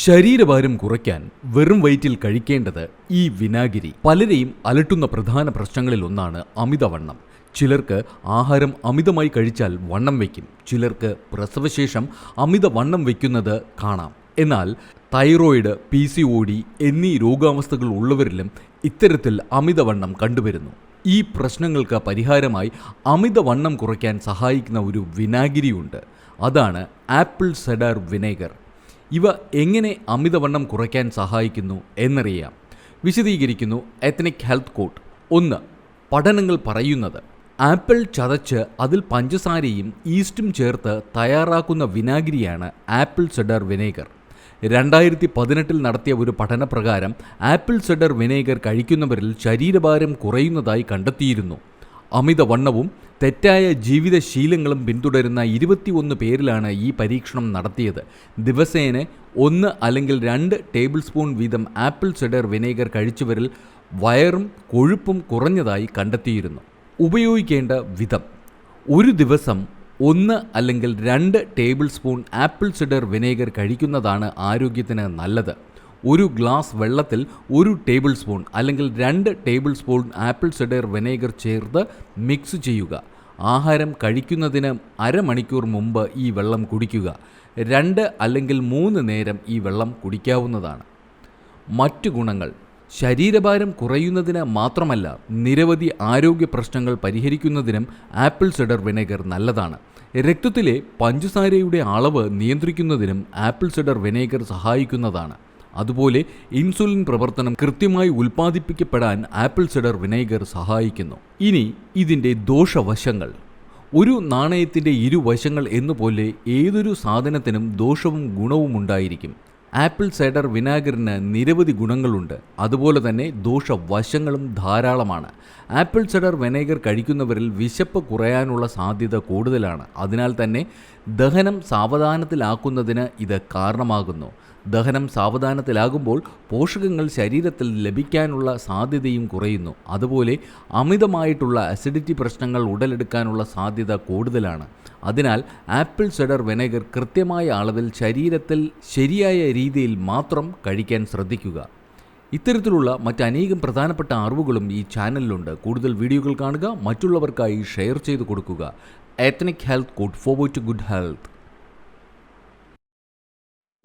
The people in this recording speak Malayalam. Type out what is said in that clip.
ശരീരഭാരം കുറയ്ക്കാൻ വെറും വെയിറ്റിൽ കഴിക്കേണ്ടത് ഈ വിനാഗിരി. പലരെയും അലട്ടുന്ന പ്രധാന പ്രശ്നങ്ങളിൽ ഒന്നാണ് അമിതവണ്ണം. ചിലർക്ക് ആഹാരം അമിതമായി കഴിച്ചാൽ വണ്ണം വയ്ക്കും. ചിലർക്ക് പ്രസവശേഷം അമിതവണ്ണം വയ്ക്കുന്നത് കാണാം. എന്നാൽ thyroid P C O D എന്നീ രോഗാവസ്ഥകൾ ഉള്ളവരിലും ഇത്തരത്തിൽ അമിതവണ്ണം കണ്ടുവരുന്നു. ഈ പ്രശ്നങ്ങൾക്ക് പരിഹാരമായി അമിതവണ്ണം കുറയ്ക്കാൻ സഹായിക്കുന്ന ഒരു വിനാഗിരിയുണ്ട്. അതാണ് ആപ്പിൾ സെഡാർ വിനേഗർ. ഇവ എങ്ങനെ അമിതവണ്ണം കുറയ്ക്കാൻ സഹായിക്കുന്നു എന്നറിയാം. വിശദീകരിക്കുന്നു എത്നിക് ഹെൽത്ത് കോട്ട് ഒന്ന് പഠനങ്ങൾ പറയുന്നത്. ആപ്പിൾ ചതച്ച് അതിൽ പഞ്ചസാരയും ഈസ്റ്റും ചേർത്ത് തയ്യാറാക്കുന്ന വിനാഗിരിയാണ് ആപ്പിൾ സെഡർ വിനേഗർ. രണ്ടായിരത്തി പതിനെട്ടിൽ നടത്തിയ ഒരു പഠനപ്രകാരം ആപ്പിൾ സെഡർ വിനേഗർ കഴിക്കുന്നവരിൽ ശരീരഭാരം കുറയുന്നതായി കണ്ടെത്തിയിരുന്നു. അമിതവണ്ണവും തെറ്റായ ജീവിതശീലങ്ങളും പിന്തുടരുന്ന ഇരുപത്തിയൊന്ന് പേരിലാണ് ഈ പരീക്ഷണം നടത്തിയത്. ദിവസേന ഒന്ന് അല്ലെങ്കിൽ രണ്ട് ടേബിൾ സ്പൂൺ വീതം ആപ്പിൾ സെഡർ വിനേഗർ കഴിച്ചവരിൽ വയറും കൊഴുപ്പും കുറഞ്ഞതായി കണ്ടെത്തിയിരുന്നു. ഉപയോഗിക്കേണ്ട വിധം. ഒരു ദിവസം ഒന്ന് അല്ലെങ്കിൽ രണ്ട് table spoon apple cider vinegar കഴിക്കുന്നതാണ് ആരോഗ്യത്തിന് നല്ലത്. ഒരു ഗ്ലാസ് വെള്ളത്തിൽ ഒരു ടേബിൾ സ്പൂൺ അല്ലെങ്കിൽ രണ്ട് table spoon apple cider vinegar ചേർത്ത് മിക്സ് ചെയ്യുക. ആഹാരം കഴിക്കുന്നതിന് അരമണിക്കൂർ മുമ്പ് ഈ വെള്ളം കുടിക്കുക. രണ്ട് അല്ലെങ്കിൽ മൂന്ന് നേരം ഈ വെള്ളം കുടിക്കാവുന്നതാണ്. മറ്റു ഗുണങ്ങൾ. ശരീരഭാരം കുറയുന്നതിന് മാത്രമല്ല നിരവധി ആരോഗ്യ പ്രശ്നങ്ങൾ പരിഹരിക്കുന്നതിനും ആപ്പിൾ സെഡർ വിനേഗർ നല്ലതാണ്. രക്തത്തിലെ പഞ്ചസാരയുടെ അളവ് നിയന്ത്രിക്കുന്നതിനും ആപ്പിൾ സെഡർ വിനേഗർ സഹായിക്കുന്നതാണ്. അതുപോലെ ഇൻസുലിൻ പ്രവർത്തനം കൃത്യമായി ഉൽപ്പാദിപ്പിക്കപ്പെടാൻ ആപ്പിൾ സിഡർ വിനൈഗർ സഹായിക്കുന്നു. ഇനി ഇതിന്റെ ദോഷവശങ്ങൾ. ഒരു നാണയത്തിന്റെ ഇരുവശങ്ങൾ എന്നുപോലെ ഏതൊരു സാധനത്തിനും ദോഷവും ഗുണവും ഉണ്ടായിരിക്കും. ആപ്പിൾ സൈഡർ വിനാഗറിന് നിരവധി ഗുണങ്ങളുണ്ട്. അതുപോലെ തന്നെ ദോഷവശങ്ങളും ധാരാളമാണ്. ആപ്പിൾ സൈഡർ വിനേഗർ കഴിക്കുന്നവരിൽ വിശപ്പ് കുറയാനുള്ള സാധ്യത കൂടുതലാണ്. അതിനാൽ തന്നെ ദഹനം സാവധാനത്തിലാക്കുന്നതിന് ഇത് കാരണമാകുന്നു. ദഹനം സാവധാനത്തിലാകുമ്പോൾ പോഷകങ്ങൾ ശരീരത്തിൽ ലഭിക്കാനുള്ള സാധ്യതയും കുറയുന്നു. അതുപോലെ അമിതമായിട്ടുള്ള അസിഡിറ്റി പ്രശ്നങ്ങൾ ഉടലെടുക്കാനുള്ള സാധ്യത കൂടുതലാണ്. അതിനാൽ ആപ്പിൾ സെഡർ വിനെഗർ കൃത്യമായ അളവിൽ ശരീരത്തിൽ ശരിയായ രീതിയിൽ മാത്രം കഴിക്കാൻ ശ്രദ്ധിക്കുക. ഇത്തരത്തിലുള്ള മറ്റനേകം പ്രധാനപ്പെട്ട അറിവുകളും ഈ ചാനലിലുണ്ട്. കൂടുതൽ വീഡിയോകൾ കാണുക മറ്റുള്ളവർക്കായി ഷെയർ ചെയ്തു കൊടുക്കുക. Ethnic health code forward to good health